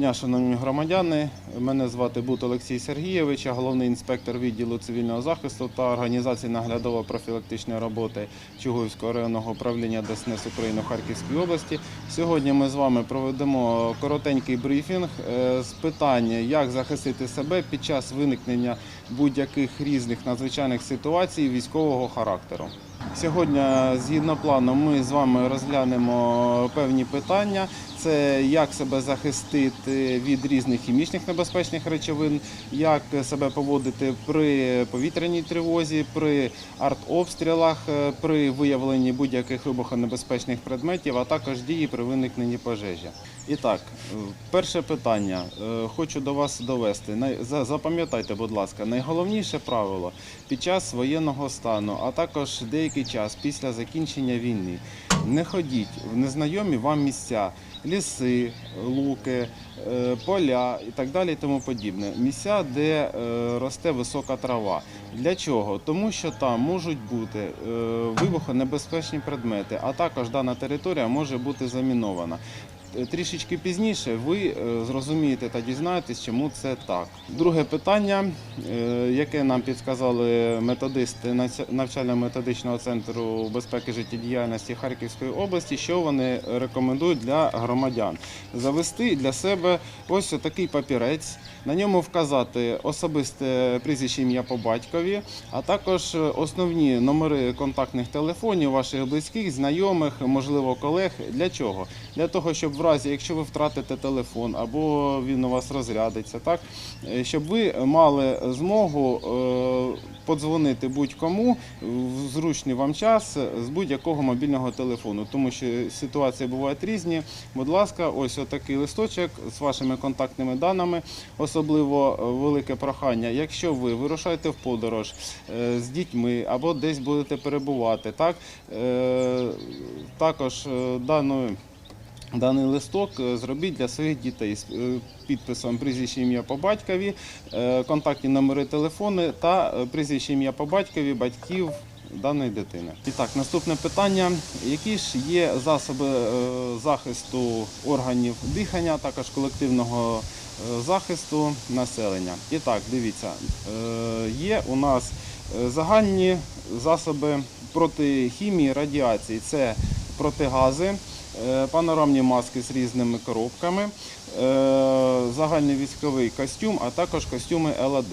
Дня, шановні громадяни, мене звати Бут Олексій Сергійович, я головний інспектор відділу цивільного захисту та організації наглядово-профілактичної роботи Чугуївського районного управління ДСНС України в Харківській області. Сьогодні ми з вами проведемо коротенький брифінг е, з питання, як захистити себе під час виникнення будь-яких різних надзвичайних ситуацій військового характеру. Сьогодні, згідно плану, ми з вами розглянемо певні питання. Це як себе захистити від різних хімічних небезпечних речовин, як себе поводити при повітряній тривозі, при артобстрілах, е, при виявленні будь-яких вибухонебезпечних предметів, а також дії при виникненні пожежі. І так, е, перше питання. Е, Хочу до вас довести. Запам'ятайте, будь ласка, найголовніше правило під час воєнного стану, а також деякий час після закінчення війни. Не ходіть в незнайомі вам місця, ліси, луки, е, поля і так далі, і тому подібне. Місця, де е, росте висока трава. Для чого? Тому що там можуть бути е, вибухонебезпечні предмети, а також дана територія може бути замінована. Е, Трішечки пізніше ви е, зрозумієте та дізнаєтесь, чому це так. Друге питання, е, яке нам підказали методисти навчально-методичного центру безпеки життєдіяльності Харківської області, що вони рекомендують для громадян завести для себе ось такий папірець, на ньому вказати особисте прізвище ім'я по батькові, а також основні номери контактних телефонів ваших близьких, знайомих, можливо, колег. Для чого? Для того, щоб в разі, якщо ви втратите телефон або він у вас розрядиться, так е, щоб ви мали змогу е, подзвонити будь-кому в зручний вам час з будь-якого мобільного телефону, тому що ситуації бувають різні. Будь ласка, ось отакий листочок з вашими контактними даними. Особливо е, велике прохання, якщо ви вирушаєте в подорож з дітьми або десь будете перебувати, так також даною. Даний листок е, зробіть для своїх дітей з е, підписом прізвище ім'я по батькові, е, контактні номери телефони та прізвище ім'я по батькові батьків даної дитини. І так, наступне питання: які ж є засоби захисту органів дихання, також колективного захисту населення? І так, дивіться, є у нас загальні засоби проти хімії, радіації. Це протигази, панорамні маски з різними коробками, е, загальний військовий костюм, а також костюми Л1.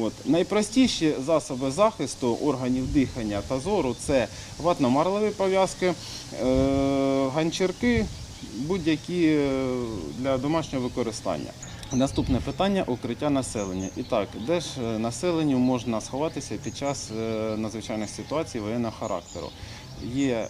От. Найпростіші засоби захисту органів дихання та зору це ватно-марлеві пов'язки, е, ганчірки, будь-які е, для домашнього використання. Наступне питання укриття населення. І так, де ж е, населенню можна сховатися під час е, надзвичайних ситуацій воєнного характеру? Є е,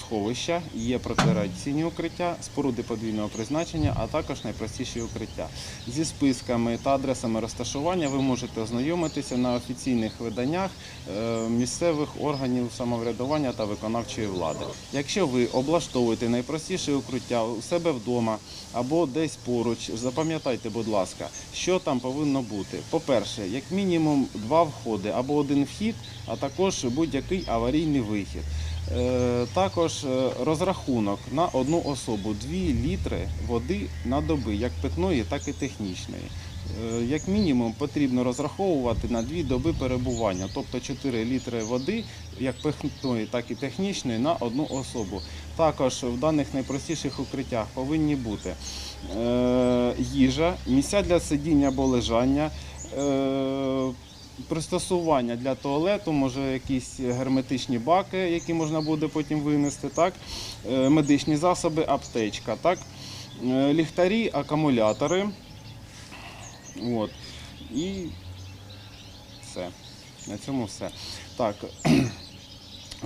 сховища, є протирадіаційні укриття, споруди подвійного призначення, а також найпростіші укриття. Зі списками та адресами розташування ви можете ознайомитися на офіційних виданнях е, місцевих органів самоврядування та виконавчої влади. Якщо ви облаштовуєте найпростіше укриття у себе вдома або десь поруч, запам'ятайте, будь ласка, що там повинно бути. По-перше, як мінімум два входи або один вхід, а також будь-який аварійний вихід. Е, Також е, розрахунок на одну особу 2 літри води на доби, як питної, так і технічної. Е, Як мінімум потрібно розраховувати на 2 доби перебування, тобто 4 літри води, як питної, так і технічної, на одну особу. Також в даних найпростіших укриттях повинні бути їжа, місця для сидіння або лежання. Пристосування для туалету, може якісь герметичні баки, які можна буде потім винести, так? Е, медичні засоби, аптечка, так? Е, ліхтарі, акумулятори. От. І все. На цьому все. Так.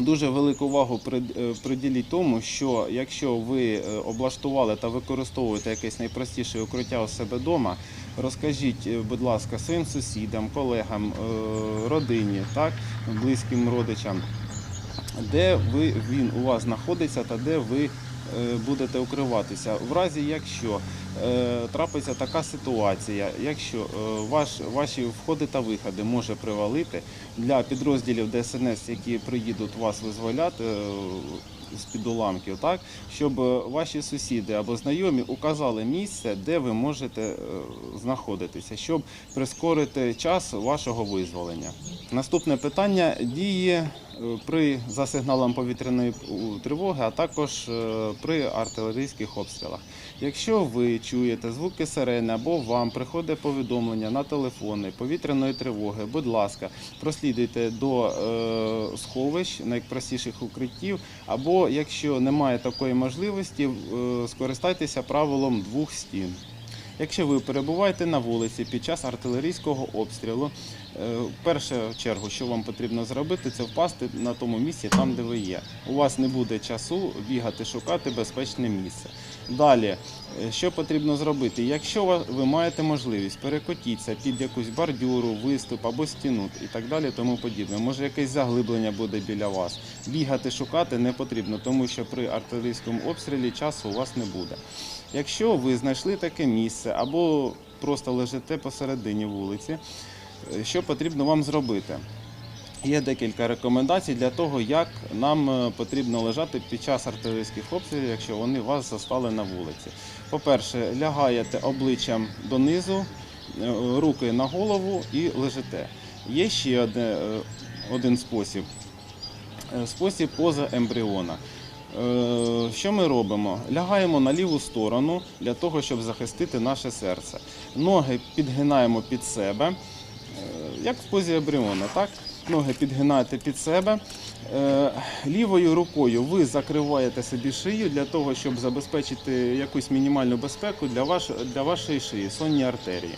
Дуже велику увагу е, приділіть тому, що якщо ви е, облаштували та використовуєте якесь найпростіше укриття у себе вдома, розкажіть, е, будь ласка, своїм сусідам, колегам, родині, так, близьким родичам, де ви, він у вас знаходиться та де ви будете укриватися. В разі, якщо е, трапиться така ситуація, якщо е, ваш, ваші входи та виходи може привалити для підрозділів ДСНС, які приїдуть вас визволяти, е, з-під уламків, так? щоб е, ваші сусіди або знайомі указали місце, де ви можете е, знаходитися, щоб прискорити час вашого визволення. Наступне питання дії е, при за сигналом повітряної тривоги, а також при артилерійських обстрілах. Якщо ви чуєте звуки сирени або вам приходить повідомлення на телефони повітряної тривоги, будь ласка, прослідуйте до е, сховищ найпростіших укриттів, або якщо немає такої можливості, е, скористайтеся правилом двох стін. Якщо ви перебуваєте на вулиці під час артилерійського обстрілу, е, в першу чергу, що вам потрібно зробити, це впасти на тому місці, там, де ви є. У вас не буде часу бігати, шукати безпечне місце. Далі, е, що потрібно зробити? Якщо ви маєте можливість, перекотіться під якусь бордюру, виступ або стіну і так далі, тому подібне. Може, якесь заглиблення буде біля вас. Бігати, шукати не потрібно, тому що при артилерійському обстрілі часу у вас не буде. Якщо ви знайшли таке місце або просто лежите посередині вулиці, е, що потрібно вам зробити? Є декілька рекомендацій для того, як нам е, потрібно лежати під час артилерійських обстрілів, якщо вони вас застали на вулиці. По-перше, лягаєте обличчям донизу, е, руки на голову і лежите. Є ще одне, е, один спосіб. Спосіб поза ембріона. Що ми робимо? Лягаємо на ліву сторону для того, щоб захистити наше серце. Ноги підгинаємо під себе, як в позі ембріона, так? Ноги підгинайте під себе. Е, Лівою рукою ви закриваєте собі шию для того, щоб забезпечити якусь мінімальну безпеку для, ваш, для вашої шиї, сонні артерії.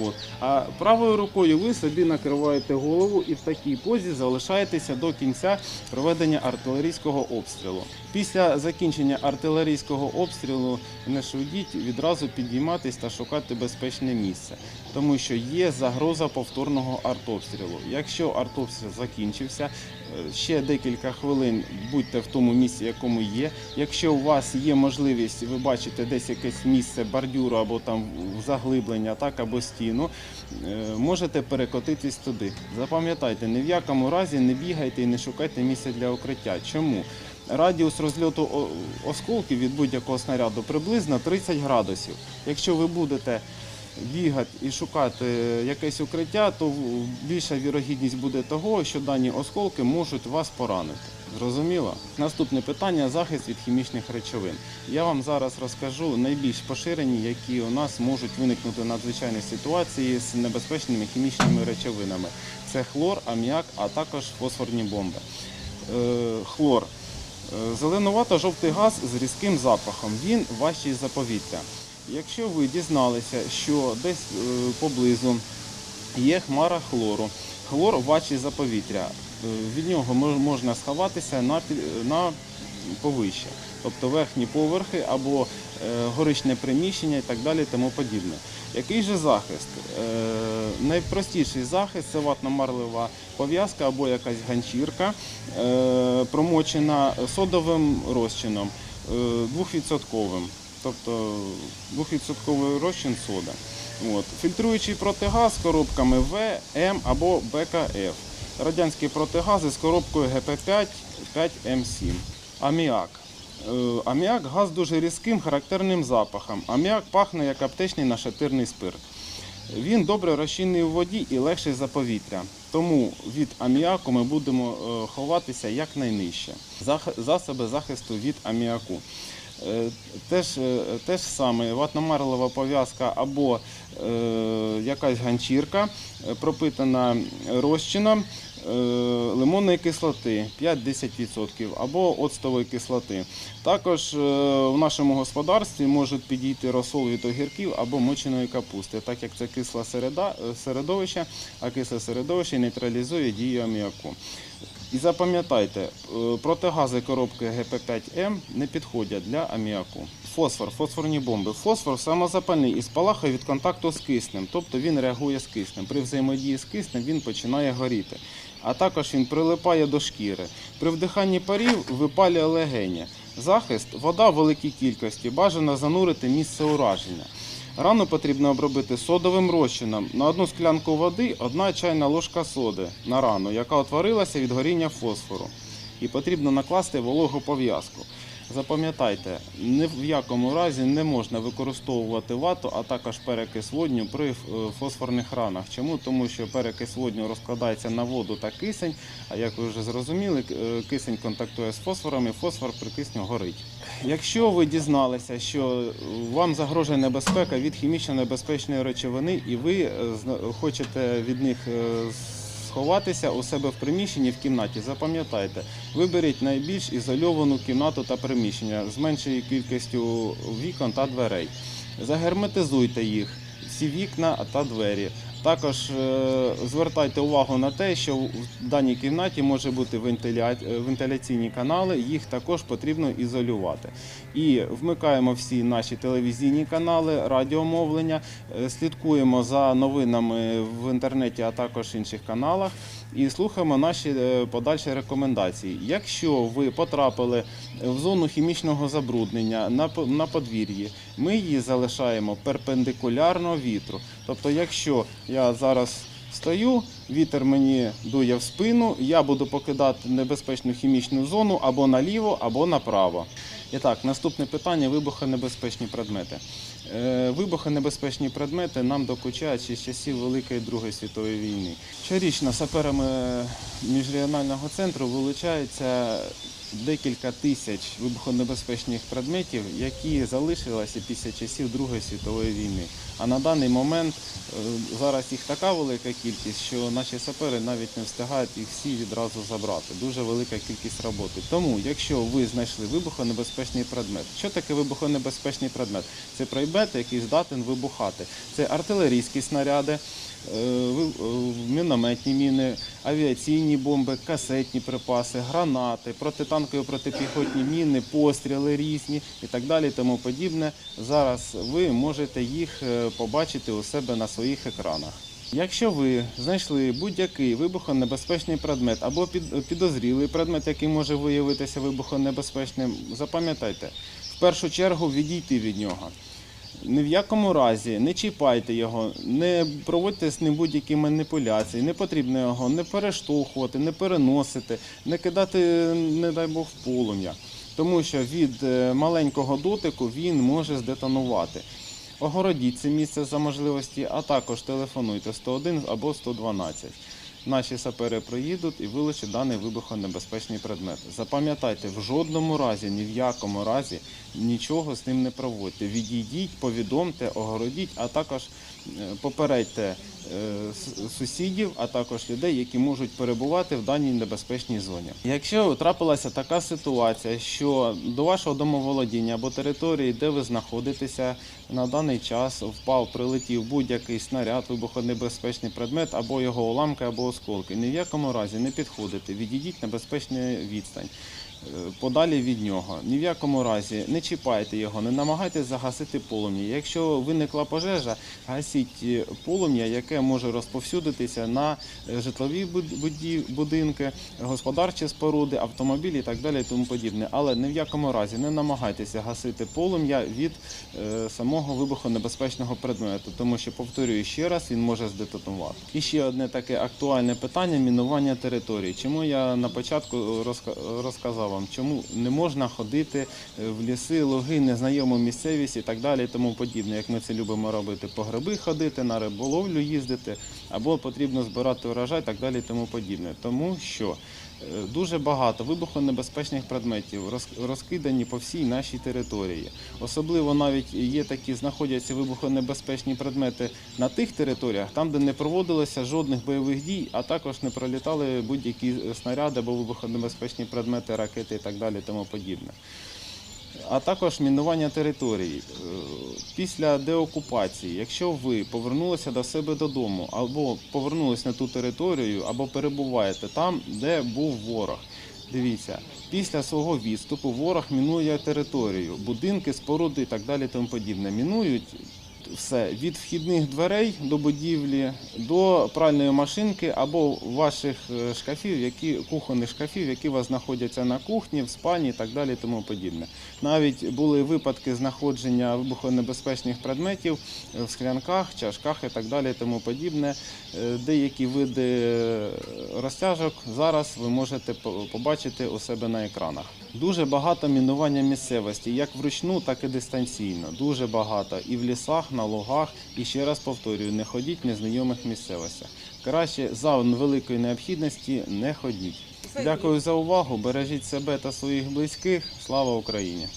От. А правою рукою ви собі накриваєте голову і в такій позі залишаєтеся до кінця проведення артилерійського обстрілу. Після закінчення артилерійського обстрілу не швидіть відразу підійматись та шукати безпечне місце, тому що є загроза повторного артобстрілу. Якщо артобстріл закінчився, е, ще декілька хвилин будьте в тому місці, якому є. Якщо у вас є можливість, ви бачите десь якесь місце бордюру або там заглиблення, так або стіну, е, можете перекотитись туди. Запам'ятайте, ні в якому разі не бігайте і не шукайте місце для укриття. Чому? Радіус розльоту осколків від будь-якого снаряду приблизно 30 градусів. Якщо ви будете бігати і шукати якесь укриття, то більша вірогідність буде того, що дані осколки можуть вас поранити. Зрозуміло? Наступне питання захист від хімічних речовин. Я вам зараз розкажу найбільш поширені, які у нас можуть виникнути надзвичайні ситуації з небезпечними хімічними речовинами. Це хлор, аміак, а також фосфорні бомби. Е, хлор. Е, Зеленувато-жовтий газ з різким запахом. Він важчий за повітря. Якщо ви дізналися, що десь е, поблизу є хмара хлору, хлор важчий за повітря, е, від нього можна сховатися на, повище, тобто верхні поверхи або е, горичне приміщення і так далі, тому подібне. Який же захист? Найпростіший захист це ватно-марлева пов'язка або якась ганчірка, промочена содовим розчином двохвідсотковим, тобто двохвідсотковий розчин сода. От. Фільтруючий протигаз з коробками В, М або БКФ. Радянські протигази з коробкою ГП5 5М7. Аміак. Е, Аміак газ дуже різким характерним запахом. Аміак пахне як аптечний нашатирний спирт. Він добре розчинний у воді і легший за повітря. Тому від аміаку ми будемо е, ховатися якнайнижче. Засоби захисту від аміаку. Е, Теж, е, те ж саме ватномарлова пов'язка або е, якась ганчірка, пропитана розчином лимонної кислоти 5-10% або оцтової кислоти. Також в нашому господарстві можуть підійти розсол від огірків або моченої капусти, так як це кисле середа, середовище, а кисле середовище нейтралізує дію аміаку. І запам'ятайте, е, протигази коробки ГП5М не підходять для аміаку. Фосфор, фосфорні бомби. Фосфор самозапальний і спалахує від контакту з киснем, тобто він реагує з киснем. При взаємодії з киснем він починає горіти. А також він прилипає до шкіри. При вдиханні парів випалює легені. Захист вода в великій кількості. Бажано занурити місце ураження. Рану потрібно обробити содовим розчином. На одну склянку води одна чайна ложка соди на рану, яка утворилася від горіння фосфору. і потрібно накласти вологу пов'язку. Запам'ятайте, ні в якому разі не можна використовувати вату, а також перекис водню при е, фосфорних ранах. Чому? Тому що перекис водню розкладається на воду та кисень, а як ви вже зрозуміли, е, кисень контактує з фосфором і фосфор при кисню горить. Якщо ви дізналися, що вам загрожує небезпека від хімічно небезпечної речовини, і ви е, хочете від них сховатися у себе в приміщенні в кімнаті, запам'ятайте, виберіть найбільш ізольовану кімнату та приміщення з меншою кількістю вікон та дверей. Загерметизуйте їх, всі вікна та двері. Також е, звертайте увагу на те, що в даній кімнаті може бути вентиляційні канали, їх також потрібно ізолювати. І вмикаємо всі наші телевізійні канали, радіомовлення, е, слідкуємо за новинами в інтернеті, а також інших каналах. І слухаємо наші е, подальші рекомендації. Якщо ви потрапили в зону хімічного забруднення на подвір'ї, ми її залишаємо перпендикулярно вітру. Тобто, якщо я зараз стою, вітер мені дує в спину, я буду покидати небезпечну хімічну зону або наліво, або направо. І так, наступне питання вибухонебезпечні предмети. Е, Вибухонебезпечні предмети нам докучають ще з часів Великої Другої світової війни. Щорічно саперами міжрегіонального центру вилучається декілька тисяч вибухонебезпечних предметів, які залишилися після часів Другої світової війни. А на даний момент е, зараз їх така велика кількість, що наші сапери навіть не встигають їх всі відразу забрати. Дуже велика кількість роботи. Тому, якщо ви знайшли вибухонебезпечний предмет, що таке вибухонебезпечний предмет? Це предмет, який здатен вибухати. Це артилерійські снаряди, е, е, мінометні міни, авіаційні бомби, касетні припаси, гранати, протитанкові протипіхотні міни, постріли різні і так далі, тому подібне. Зараз ви можете їх е, побачити у себе на своїх екранах. Якщо ви знайшли будь-який вибухонебезпечний предмет або підозрілий предмет, який може виявитися вибухонебезпечним, запам'ятайте, в першу чергу відійти від нього. Ні в якому разі не чіпайте його, не проводьте з ним будь-які маніпуляції. Не потрібно його не перештовхувати, не переносити, не кидати, не дай Бог, в полум'я. Тому що від е, маленького дотику він може здетонувати. Огородіть це місце за можливості, а також телефонуйте 101 або 112. Наші сапери приїдуть і вилучать даний вибухонебезпечний предмет. Запам'ятайте, в жодному разі, ні в якому разі нічого з ним не проводьте. Відійдіть, повідомте, огородіть, а також е, попередьте сусідів, а також людей, які можуть перебувати в даній небезпечній зоні. Якщо трапилася така ситуація, що до вашого домоволодіння або території, де ви знаходитеся на даний час, впав, прилетів будь-який снаряд, вибухонебезпечний предмет, або його уламки, або осколки, ні в якому разі не підходите, відійдіть на безпечну відстань. Е, Подалі від нього. Ні в якому разі не чіпайте його, не намагайтесь загасити полум'я. Якщо виникла пожежа, гасіть е, полум'я, яке може розповсюдитися на е, житлові будинки, господарчі споруди, автомобілі і так далі і тому подібне. Але ні в якому разі не намагайтеся гасити полум'я від самого вибухонебезпечного предмету, тому що, повторюю ще раз, він може здетонувати. І ще одне таке актуальне питання мінування території. Чому я на початку розка- розказав вам, чому не можна ходити е, в ліси, луги, незнайому місцевість і так далі, і тому подібне, як ми це любимо робити, по гриби ходити, на риболовлю їздити, або потрібно збирати урожай, і так далі, і тому подібне. Тому що е, дуже багато вибухонебезпечних предметів розкидані по всій нашій території. Особливо навіть є такі знаходяться вибухонебезпечні предмети на тих територіях, там, де не проводилося жодних бойових дій, а також не пролітали будь-які е, снаряди або вибухонебезпечні предмети, ракети і так далі, тому подібне. А також мінування території. Е, Після деокупації, якщо ви повернулися до себе додому, або повернулися на ту територію, або перебуваєте там, де був ворог. Дивіться, після свого відступу ворог мінує територію, будинки, споруди і так далі, тому подібне. Мінують Все від вхідних дверей до будівлі до пральної машинки або ваших е, шкафів, які кухонних шкафів, які у вас знаходяться на кухні, в спальні і так далі, тому подібне. Навіть були випадки знаходження вибухонебезпечних предметів в склянках, чашках і так далі, тому подібне. Е, Деякі види е, розтяжок зараз ви можете побачити у себе на екранах. Дуже багато мінування місцевості, як вручну, так і дистанційно. Дуже багато і в лісах, на лугах. І ще раз повторюю, не ходіть в незнайомих місцевостях. Краще за великої необхідності не ходіть. Дякую за увагу. Бережіть себе та своїх близьких. Слава Україні!